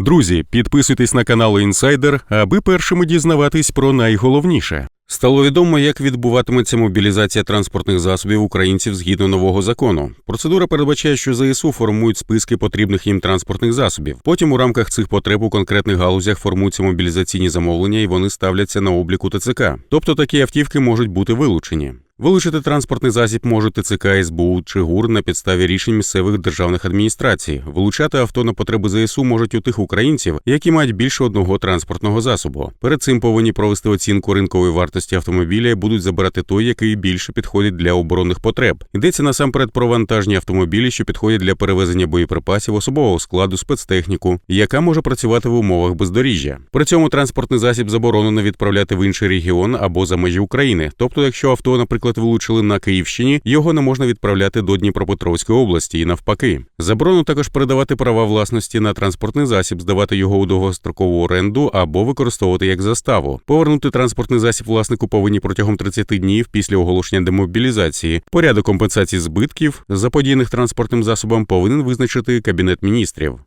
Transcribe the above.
Друзі, підписуйтесь на канал Інсайдер, аби першими дізнаватись про найголовніше. Стало відомо, як відбуватиметься мобілізація транспортних засобів українців згідно нового закону. Процедура передбачає, що ЗСУ формують списки потрібних їм транспортних засобів. Потім у рамках цих потреб у конкретних галузях формуються мобілізаційні замовлення і вони ставляться на обліку ТЦК. Тобто такі автівки можуть бути вилучені. Вилучити транспортний засіб може ТЦК, СБУ чи ГУР на підставі рішень місцевих державних адміністрацій. Вилучати авто на потреби ЗСУ можуть у тих українців, які мають більше одного транспортного засобу. Перед цим повинні провести оцінку ринкової вартості автомобіля і будуть забирати той, який більше підходить для оборонних потреб. Йдеться насамперед про вантажні автомобілі, що підходять для перевезення боєприпасів, особового складу, спецтехніку, яка може працювати в умовах бездоріжжя. При цьому транспортний засіб заборонено відправляти в інший регіон або за межі України. Тобто, якщо авто, наприклад, вилучили на Київщині, його не можна відправляти до Дніпропетровської області і навпаки. Заборонено також передавати права власності на транспортний засіб, здавати його у довгострокову оренду або використовувати як заставу. Повернути транспортний засіб власнику повинні протягом 30 днів після оголошення демобілізації. Порядок компенсації збитків, заподіяних транспортним засобом, повинен визначити кабінет міністрів.